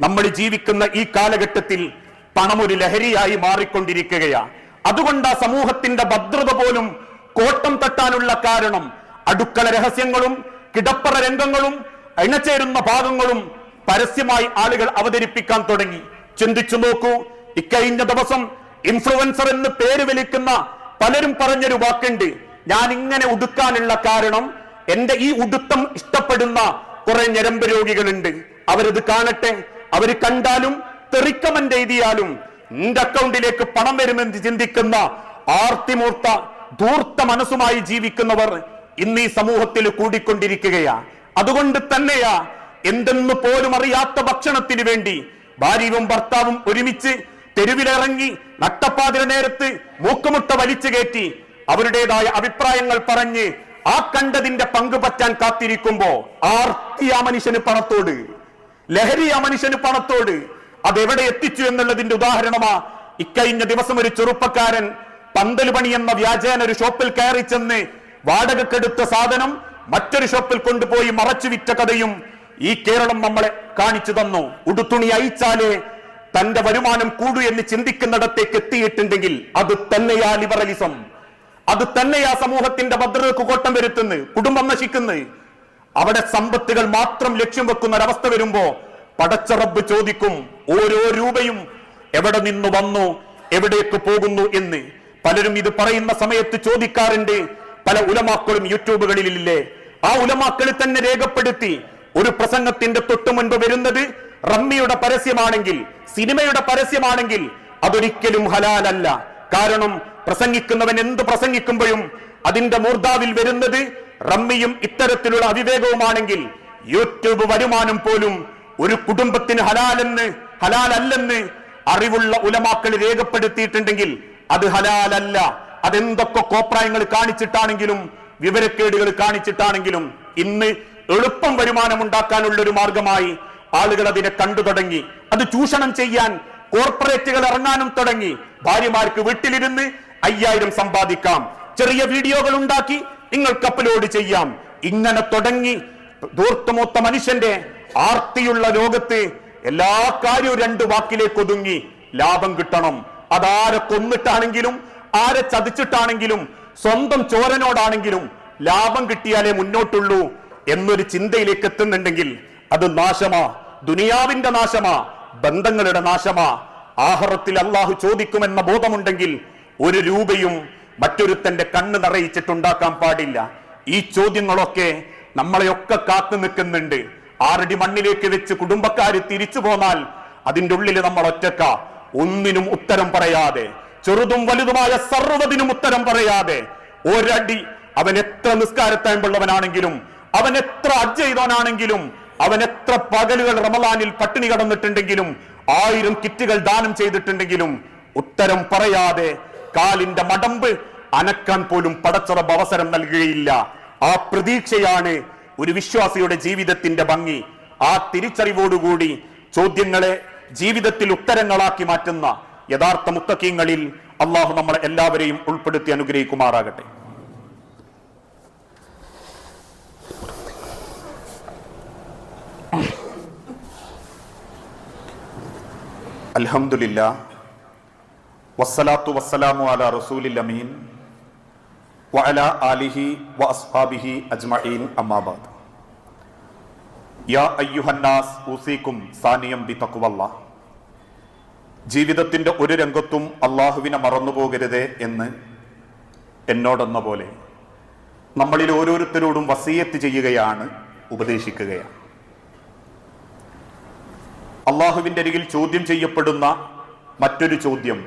നമ്മൾ ജീവിക്കുന്ന ഈ കാലഘട്ടത്തിൽ പണം ഒരു ലഹരിയായി മാറിക്കൊണ്ടിരിക്കുകയാണ് അതുകൊണ്ട് ആ സമൂഹത്തിന്റെ ഭദ്രത പോലും കോട്ടം തട്ടാനുള്ള കാരണം അടുക്കള രഹസ്യങ്ങളും കിടപ്പറ രംഗങ്ങളും ഇണചേരുന്ന ഭാഗങ്ങളും പരസ്യമായി ആളുകൾ അവതരിപ്പിക്കാൻ തുടങ്ങി. ചിന്തിച്ചു നോക്കൂ ഇക്കഴിഞ്ഞ ദിവസം ഇൻഫ്ലുവൻസർ എന്ന് പേര് വിളിക്കുന്ന പലരും പറഞ്ഞൊരു വാക്കുണ്ട്. ഞാൻ ഇങ്ങനെ ഉടുക്കാനുള്ള കാരണം എന്റെ ഈ ഉടുത്തം ഇഷ്ടപ്പെടുന്ന കുറെ ഞരമ്പ് രോഗികളുണ്ട്. അവരത് കാണട്ടെ. അവർ കണ്ടാലും തെറിക്കമന്റ് എഴുതിയാലും നിന്റെ അക്കൗണ്ടിലേക്ക് പണം വരുമെന്ന് ചിന്തിക്കുന്ന ആർത്തിമൂർത്ത ധൂർത്ത മനസ്സുമായി ജീവിക്കുന്നവർ ഇന്ന് ഈ സമൂഹത്തിൽ കൂടിക്കൊണ്ടിരിക്കുകയാ. അതുകൊണ്ട് തന്നെയാ എന്തെന്ന് പോലും അറിയാത്ത ഭക്ഷണത്തിന് വേണ്ടി ഭാര്യയും ഭർത്താവും ഒരുമിച്ച് തെരുവിലിറങ്ങി നട്ടപ്പാതിര നേരത്ത് മൂക്കുമുട്ട വലിച്ചു കയറ്റി അവരുടേതായ അഭിപ്രായങ്ങൾ പറഞ്ഞ് ആ കണ്ടതിന്റെ പങ്ക് പറ്റാൻ കാത്തിരിക്കുമ്പോ ആർത്തി ആ മനുഷ്യന് പണത്തോട് ലഹരി ആ മനുഷ്യന് പണത്തോട്. അതെവിടെ എത്തിച്ചു എന്നുള്ളതിന്റെ ഉദാഹരണമാ. ഇക്കഴിഞ്ഞ ദിവസം ഒരു ചെറുപ്പക്കാരൻ പന്തൽ പണി എന്ന വ്യാജേന ഒരു ഷോപ്പിൽ കയറി ചെന്ന് വാടകക്കെടുത്ത സാധനം മറ്റൊരു ഷോപ്പിൽ കൊണ്ടുപോയി മറച്ചു വിറ്റ കഥയും ഈ കേരളം നമ്മളെ കാണിച്ചു തന്നു. ഉടുത്തുണി അയച്ചാലേ തന്റെ വരുമാനം കൂടു എന്ന് ചിന്തിക്കുന്നിടത്തേക്ക് എത്തിയിട്ടുണ്ടെങ്കിൽ അത് തന്നെയാ ലിബറലിസം. അത് തന്നെയാ സമൂഹത്തിന്റെ ഭദ്രതക്ക് കോട്ടം വരുത്തുന്നത് കുടുംബം നശിക്കുന്നത് അവിടെ സമ്പത്തുകൾ മാത്രം ലക്ഷ്യം വെക്കുന്ന ഒരവസ്ഥ വരുമ്പോ പടച്ചറബ് ചോദിക്കും ഓരോ രൂപയും എവിടെ നിന്ന് വന്നു? എവിടേക്ക് പോകുന്നു? എന്ന്. പലരും ഇത് പറയുന്ന സമയത്ത് ചോദിക്കാറുണ്ട്. പല ഉലമാക്കളും യൂട്യൂബുകളിലില്ലേ? ആ ഉലമാക്കൾ തന്നെ രേഖപ്പെടുത്തി ഒരു പ്രസംഗത്തിന്റെ തൊട്ടു മുൻപ് വരുന്നത് റമ്മിയുടെ പരസ്യമാണെങ്കിൽ സിനിമയുടെ പരസ്യമാണെങ്കിൽ അതൊരിക്കലും ഹലാലല്ല. കാരണം പ്രസംഗിക്കുന്നവൻ എന്ത് പ്രസംഗിക്കുമ്പോഴും അതിന്റെ മൂർധാവിൽ വരുന്നത് റമ്മിയും ഇത്തരത്തിലുള്ള അവിവേകവുമാണെങ്കിൽ യൂട്യൂബ് വരുമാനം പോലും ഒരു കുടുംബത്തിന് ഹലാലെന്ന് ഹലാലല്ലെന്ന് അറിവുള്ള ഉലമാക്കൾ രേഖപ്പെടുത്തിയിട്ടുണ്ടെങ്കിൽ അത് ഹലാലല്ല. അതെന്തൊക്കെ കോപ്രായങ്ങൾ കാണിച്ചിട്ടാണെങ്കിലും വിവരക്കേടുകൾ കാണിച്ചിട്ടാണെങ്കിലും ഇന്ന് എളുപ്പം വരുമാനം ഉണ്ടാക്കാനുള്ള ഒരു മാർഗമായി ആളുകൾ അതിനെ കണ്ടു തുടങ്ങി. അത് ചൂഷണം ചെയ്യാൻ കോർപ്പറേറ്റുകൾ ഇറങ്ങാനും തുടങ്ങി. ഭാര്യമാർക്ക് വീട്ടിലിരുന്ന് അയ്യായിരം സമ്പാദിക്കാം. ചെറിയ വീഡിയോകൾ ഉണ്ടാക്കി നിങ്ങൾക്ക് അപ്ലോഡ് ചെയ്യാം. ഇങ്ങനെ തുടങ്ങി ധൂർത്തമൂത്ത മനുഷ്യന്റെ ആർത്തിയുള്ള ലോകത്ത് എല്ലാ കാര്യവും രണ്ട് വാക്കിലേക്ക് ഒതുങ്ങി ലാഭം കിട്ടണം. അതാരെ കൊന്നിട്ടാണെങ്കിലും ആരെ ചതിച്ചിട്ടാണെങ്കിലും സ്വന്തം ചോരനോടാണെങ്കിലും ലാഭം കിട്ടിയാലേ മുന്നോട്ടുള്ളൂ എന്നൊരു ചിന്തയിലേക്ക് എത്തുന്നുണ്ടെങ്കിൽ അത് നാശമാ. ദുനിയാവിന്റെ നാശമാ. ബന്ധങ്ങളുടെ നാശമാ. ആഹറത്തിൽ അള്ളാഹു ചോദിക്കുമെന്ന ബോധമുണ്ടെങ്കിൽ ഒരു രൂപയും മറ്റൊരുത്തന്റെ കണ്ണ് നിറയിച്ചിട്ടുണ്ടാക്കാൻ പാടില്ല. ഈ ചോദ്യങ്ങളൊക്കെ നമ്മളെയൊക്കെ കാത്തു നിൽക്കുന്നുണ്ട്. ആറടി മണ്ണിലേക്ക് വെച്ച് കുടുംബക്കാർ തിരിച്ചു പോന്നാൽ അതിന്റെ ഉള്ളിൽ നമ്മൾ ഒറ്റക്ക. ഒന്നിനും ഉത്തരം പറയാതെ ചെറുതും വലുതുമായ സർവതിനും ഉത്തരം പറയാതെ ഒരടി അവൻ എത്ര നിസ്കാരത്തായുള്ളവനാണെങ്കിലും അവൻ എത്ര അജ് ചെയ്തവനാണെങ്കിലും അവൻ എത്ര പകലുകൾ റമലാനിൽ പട്ടിണി കടന്നിട്ടുണ്ടെങ്കിലും ആയിരം കിറ്റുകൾ ദാനം ചെയ്തിട്ടുണ്ടെങ്കിലും ഉത്തരം പറയാതെ കാലിന്റെ മടമ്പ് അനക്കാൻ പോലും പടച്ചുറബ് അവസരം നൽകുകയില്ല. ആ പ്രതീക്ഷയാണ് ഒരു വിശ്വാസിയുടെ ജീവിതത്തിന്റെ ഭംഗി. ആ തിരിച്ചറിവോടുകൂടി ചോദ്യങ്ങളെ ജീവിതത്തിൽ ഉത്തരങ്ങളാക്കി മാറ്റുന്ന യഥാർത്ഥ മുത്തക്കീങ്ങളിൽ അള്ളാഹു നമ്മളെ എല്ലാവരെയും ഉൾപ്പെടുത്തി അനുഗ്രഹിക്കുമാറാകട്ടെ. അൽഹംദുലില്ല വസ്സലാത്തു വസ്സലാമു അല റസൂലിൽ അമീൻ. വഅല ആലിഹി വ അസ്ഹാബിഹി അജ്മഈൻ അമ്മാബാദ് യാ അയ്യുഹന്നാസ് ഊസീക്കും സാനിയം ബി തഖ്വല്ലാ. ജീവിതത്തിന്റെ ഒരു രംഗത്തും അള്ളാഹുവിനെ മറന്നുപോകരുതേ എന്ന് എന്നോടെന്ന പോലെ നമ്മളിൽ ഓരോരുത്തരോടും വസീയത്ത് ചെയ്യുകയാണ് ഉപദേശിക്കുകയാണ്. അള്ളാഹുവിന്റെ അരികിൽ ചോദ്യം ചെയ്യപ്പെടുന്ന മറ്റൊരു ചോദ്യം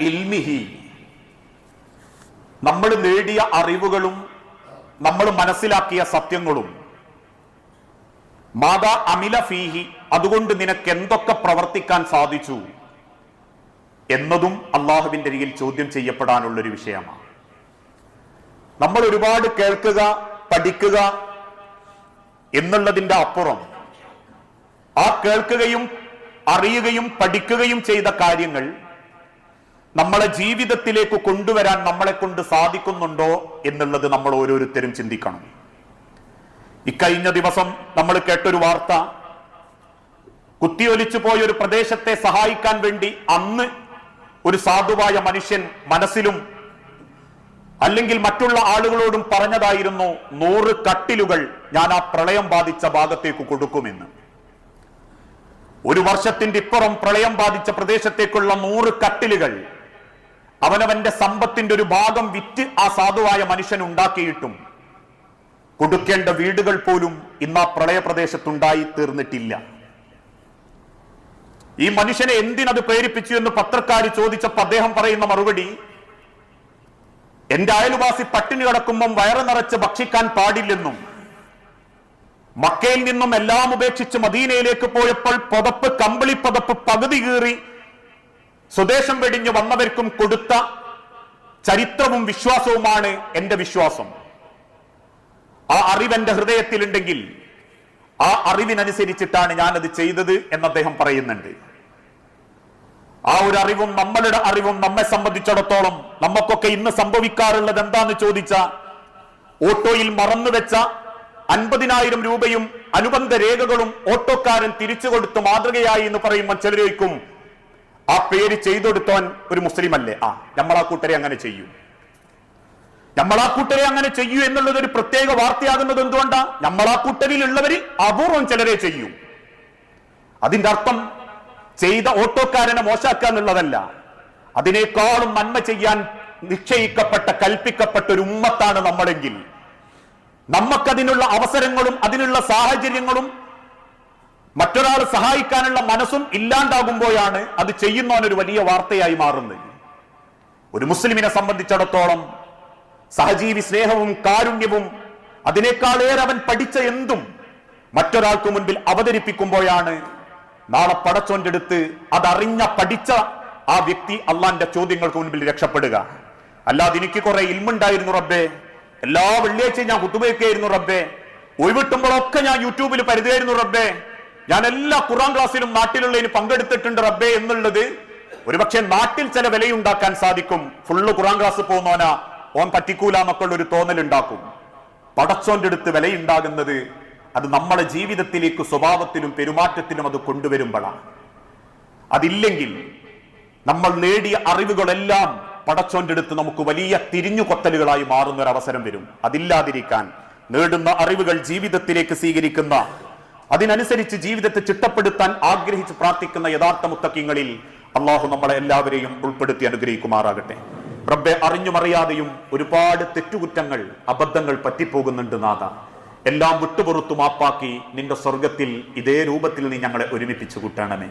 ഇൽമിഹി. നമ്മൾ നേടിയ അറിവുകളും നമ്മൾ മനസ്സിലാക്കിയ സത്യങ്ങളും. മാതാ അമില ഫീഹി അതുകൊണ്ട് നിനക്ക് എന്തൊക്കെ പ്രവർത്തിക്കാൻ സാധിച്ചു? എന്നതും അള്ളാഹുവിന്റെ അരികിൽ ചോദ്യം ചെയ്യപ്പെടാനുള്ള ഒരു വിഷയമാണ്. നമ്മൾ ഒരുപാട് കേൾക്കുക പഠിക്കുക എന്നുള്ളതിന്റെ അപ്പുറം ആ കേൾക്കുകയും അറിയുകയും പഠിക്കുകയും ചെയ്ത കാര്യങ്ങൾ നമ്മളെ ജീവിതത്തിലേക്ക് കൊണ്ടുവരാൻ നമ്മളെ കൊണ്ട് സാധിക്കുന്നുണ്ടോ എന്നുള്ളത് നമ്മൾ ഓരോരുത്തരും ചിന്തിക്കണം. ഇക്കഴിഞ്ഞ ദിവസം നമ്മൾ കേട്ടൊരു വാർത്ത. കുത്തിയൊലിച്ചു പോയ ഒരു പ്രദേശത്തെ സഹായിക്കാൻ വേണ്ടി അന്ന് ഒരു സാധുവായ മനുഷ്യൻ മനസ്സിലും അല്ലെങ്കിൽ മറ്റുള്ള ആളുകളോടും പറഞ്ഞതായിരുന്നു നൂറ് കട്ടിലുകൾ ഞാൻ ആ പ്രളയം ബാധിച്ച ഭാഗത്തേക്ക് കൊടുക്കുമെന്ന്. ഒരു വർഷത്തിന്റെ ഇപ്പുറം പ്രളയം ബാധിച്ച പ്രദേശത്തേക്കുള്ള നൂറ് കട്ടിലുകൾ അവനവന്റെ സമ്പത്തിന്റെ ഒരു ഭാഗം വിറ്റ് ആ സാധുവായ മനുഷ്യൻ ഉണ്ടാക്കിയിട്ടും കൊടുക്കേണ്ട വീടുകൾ പോലും ഇന്ന് ആ പ്രളയ പ്രദേശത്തുണ്ടായി തീർന്നിട്ടില്ല. ഈ മനുഷ്യനെ എന്തിനത് പ്രേരിപ്പിച്ചു എന്ന് പത്രക്കാർ ചോദിച്ചപ്പോൾ അദ്ദേഹം പറയുന്ന മറുപടി എന്റെ അയൽവാസി പട്ടിണി കിടക്കുമ്പം വയറ് നിറച്ച് ഭക്ഷിക്കാൻ പാടില്ലെന്നും മക്കയിൽ നിന്നും എല്ലാം ഉപേക്ഷിച്ച് മദീനയിലേക്ക് പോയപ്പോൾ പുതപ്പ് കമ്പിളി പുതപ്പ് പകുതി കീറി സ്വദേശം വെടിഞ്ഞു വന്നവർക്കും കൊടുത്ത ചരിത്രവും വിശ്വാസവുമാണ് എന്റെ വിശ്വാസം. ആ അറിവ് എന്റെ ഹൃദയത്തിലുണ്ടെങ്കിൽ ആ അറിവിനനുസരിച്ചിട്ടാണ് ഞാനത് ചെയ്തത് എന്ന് അദ്ദേഹം പറയുന്നുണ്ട്. ആ ഒരു അറിവും നമ്മളുടെ അറിവും നമ്മെ സംബന്ധിച്ചിടത്തോളം നമുക്കൊക്കെ ഇന്ന് സംഭവിക്കാറുള്ളത് എന്താന്ന് ചോദിച്ച ഓട്ടോയിൽ മറന്നു വെച്ച അൻപതിനായിരം രൂപയും അനുബന്ധ രേഖകളും ഓട്ടോക്കാരൻ തിരിച്ചു കൊടുത്ത് മാതൃകയായി എന്ന് പറയുമ്പോൾ ചിലരേക്കും ആ പേര് ചെയ്തെടുത്തവൻ ഒരു മുസ്ലിം അല്ലേ ആ നമ്മളാ കൂട്ടരെ അങ്ങനെ ചെയ്യൂ. നമ്മളാ കൂട്ടരെ അങ്ങനെ ചെയ്യൂ എന്നുള്ളത് ഒരു പ്രത്യേക വാർത്തയാകുന്നത് എന്തുകൊണ്ടാ? നമ്മളാ കൂട്ടരിലുള്ളവര് അപൂർവം ചിലരെ ചെയ്യൂ. അതിന്റെ അർത്ഥം ചെയ്ത ഓട്ടോക്കാരനെ മോശാക്കുക എന്നുള്ളതല്ല. അതിനേക്കാളും നന്മ ചെയ്യാൻ നിശ്ചയിക്കപ്പെട്ട കൽപ്പിക്കപ്പെട്ട ഒരു ഉമ്മത്താണ് നമ്മളെങ്കിൽ. നമുക്കതിനുള്ള അവസരങ്ങളും അതിനുള്ള സാഹചര്യങ്ങളും മറ്റൊരാൾ സഹായിക്കാനുള്ള മനസ്സും ഇല്ലാണ്ടാകുമ്പോഴാണ് അത് ചെയ്യുന്നവനൊരു വലിയ വാർത്തയായി മാറുന്നത്. ഒരു മുസ്ലിമിനെ സംബന്ധിച്ചിടത്തോളം സഹജീവി സ്നേഹവും കാരുണ്യവും അതിനേക്കാളേറെ അവൻ പഠിച്ച എന്തും മറ്റൊരാൾക്ക് മുൻപിൽ അവതരിപ്പിക്കുമ്പോഴാണ് നാളെ പടച്ചോന്റെ അടുത്ത് അതറിഞ്ഞ പഠിച്ച ആ വ്യക്തി അള്ളാന്റെ ചോദ്യങ്ങൾക്ക് മുൻപിൽ രക്ഷപ്പെടുക. അല്ലാതെ എനിക്ക് കുറെ ഇൽമുണ്ടായിരുന്നു റബ്ബേ. എല്ലാ വെള്ളിയാഴ്ചയും ഞാൻ കുത്തുപയോഗിക്കായിരുന്നു റബ്ബേ. ഒഴിവിട്ടുമ്പോഴൊക്കെ ഞാൻ യൂട്യൂബിൽ പരിധിയായിരുന്നു റബ്ബേ. ഞാൻ എല്ലാ ഖുറാൻ ക്ലാസ്സിലും നാട്ടിലുള്ളതിന് പങ്കെടുത്തിട്ടുണ്ട് റബ്ബേ എന്നുള്ളത് ഒരുപക്ഷെ നാട്ടിൽ ചില വിലയുണ്ടാക്കാൻ സാധിക്കും. ഫുള്ള് ഖുറാൻ ക്ലാസ് പോകുന്നവനാ ഓൻ പറ്റിക്കൂല എന്നൊക്കെയുള്ള ഒരു തോന്നൽ ഉണ്ടാക്കും പടച്ചോന്റെ അടുത്ത് വിലയുണ്ടാകുന്നത് അത് നമ്മളെ ജീവിതത്തിലേക്ക് സ്വഭാവത്തിലും പെരുമാറ്റത്തിലും അത് കൊണ്ടുവരുമ്പോഴാണ്. അതില്ലെങ്കിൽ നമ്മൾ നേടിയ അറിവുകളെല്ലാം പടച്ചോന്റെ അടുത്ത് നമുക്ക് വലിയ തിരിഞ്ഞുകൊത്തലുകളായി മാറുന്ന ഒരു അവസരം വരും. അതില്ലാതിരിക്കാൻ നേടുന്ന അറിവുകൾ ജീവിതത്തിലേക്ക് സ്വീകരിക്കുന്ന അതിനനുസരിച്ച് ജീവിതത്തെ ചിട്ടപ്പെടുത്താൻ ആഗ്രഹിച്ച് പ്രാർത്ഥിക്കുന്ന യഥാർത്ഥ മുത്തക്കിങ്ങളിൽ അള്ളാഹു നമ്മളെ എല്ലാവരെയും ഉൾപ്പെടുത്തി അനുഗ്രഹിക്കുമാറാകട്ടെ. റബ്ബെ അറിഞ്ഞുമറിയാതെയും ഒരുപാട് തെറ്റുകുറ്റങ്ങൾ അബദ്ധങ്ങൾ പറ്റിപ്പോകുന്നുണ്ട് നാഥ. എല്ലാം വിട്ടുപുറത്തു മാപ്പാക്കി നിന്റെ സ്വർഗത്തിൽ ഇതേ രൂപത്തിൽ നീ ഞങ്ങളെ ഒരുമിപ്പിച്ച് കൂട്ടണമേ.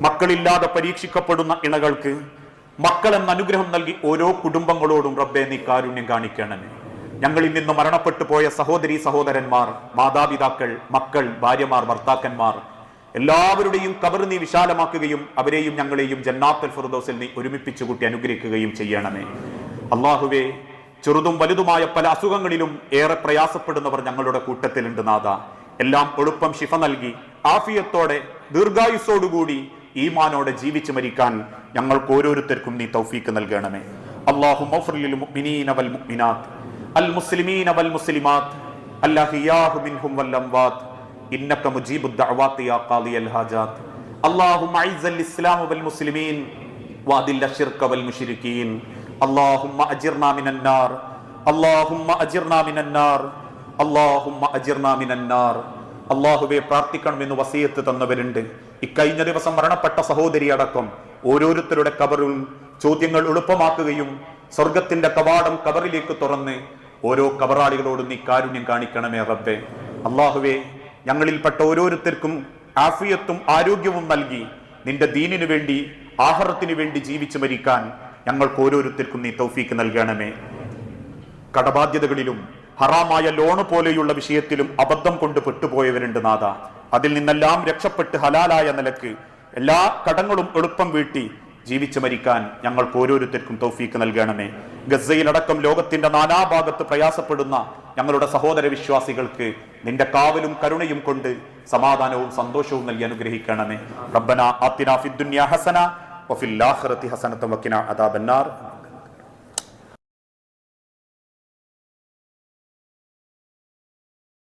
മക്കളില്ലാതെ പരീക്ഷിക്കപ്പെടുന്ന ഇണകൾക്ക് മക്കളെന്ന അനുഗ്രഹം നൽകി ഓരോ കുടുംബങ്ങളോടും റബ്ബെ നീ കാരുണ്യം കാണിക്കണമേ. ഞങ്ങളിൽ നിന്ന് മരണപ്പെട്ടു പോയ സഹോദരി സഹോദരന്മാർ മാതാപിതാക്കൾ മക്കൾ ഭാര്യമാർ ഭർത്താക്കന്മാർ എല്ലാവരുടെയും കബർ നീ വിശാലമാക്കുകയും അവരെയും ഞങ്ങളെയും ജന്നാത്തൽ ഫിർദൗസിൽ നീ ഒരുമിപ്പിച്ചു കൂട്ടി അനുഗ്രഹിക്കുകയും ചെയ്യണമേ. അള്ളാഹുവേ ചെറുതും വലുതുമായ പല അസുഖങ്ങളിലും ഏറെ പ്രയാസപ്പെടുന്നവർ ഞങ്ങളുടെ കൂട്ടത്തിലുണ്ട് നാഥ. എല്ലാം എളുപ്പം ശിഫ നൽകി ആഫിയത്തോടെ ദീർഘായുസ്സോടുകൂടി ഈമാനോടെ ജീവിച്ചു മരിക്കാൻ ഞങ്ങൾക്ക് ഓരോരുത്തർക്കും നീ തൗഫീക്ക് നൽകണമേ. അള്ളാഹു മുഅ്മിനീന വൽ മുഅ്മിനാത്ത്. അൽ മുസ്ലിമീന വൽ മുസ്ലിമാത്ത് അല്ലഹിയാഹു മിൻഹും വൽ അംവാത്ത് إنك مجيب الدعوات يا قاضي الحاجات اللهم أعز الإسلام والمسلمين وأذل الشرك والمشركين اللهم أجرنا من النار اللهم أجرنا من النار اللهم أجرنا من النار അള്ളാഹുവെ പ്രാർത്ഥിക്കണമെന്ന് വസീയത്ത് തന്നവരുണ്ട് ഇക്കഴിഞ്ഞ ദിവസം മരണപ്പെട്ട സഹോദരി അടക്കം ഓരോരുത്തരുടെ കബറിൽ ചോദ്യങ്ങൾ എളുപ്പമാക്കുകയും സ്വർഗത്തിന്റെ കവാടം കബറിലേക്ക് തുറന്ന് ഓരോ കബറാളികളോടും നീ കാരുണ്യം കാണിക്കണമേ റബ്ബെ. അള്ളാഹുവെ ഞങ്ങളിൽപ്പെട്ട ഓരോരുത്തർക്കും ആഫിയത്തും ആരോഗ്യവും നൽകി നിന്റെ ദീനിനു വേണ്ടി ആഹാരത്തിനു വേണ്ടി ജീവിച്ചു മരിക്കാൻ ഞങ്ങൾക്ക് ഓരോരുത്തർക്കും നീ തൗഫീക്ക് നൽകണമേ. കടബാധ്യതകളിലും ഹറാമായ ലോണ് പോലെയുള്ള വിഷയത്തിലും അബദ്ധം കൊണ്ട് പെട്ടുപോയവരുണ്ട് നാഥ. അതിൽ നിന്നെല്ലാം രക്ഷപ്പെട്ട് ഹലാലായ നിലയ്ക്ക് എല്ലാ കടങ്ങളും എളുപ്പം വീട്ടി ജീവിച്ചു മരിക്കാൻ ഞങ്ങൾക്ക് ഓരോരുത്തർക്കും തൗഫീക്ക് നൽകണമേ. ഗസയിലടക്കം ലോകത്തിന്റെ നാനാഭാഗത്ത് പ്രയാസപ്പെടുന്ന ഞങ്ങളുടെ സഹോദര വിശ്വാസികൾക്ക് നിന്റെ കാവലും കരുണയും കൊണ്ട് സമാധാനവും സന്തോഷവും നൽകി അനുഗ്രഹിക്കണമേ. റബ്ബന ആത്തിന ഫിദ്ദുന്യ ഹസന വഫിൽ ആഖിറതി ഹസനത വഖിന അദാബന്നാർ.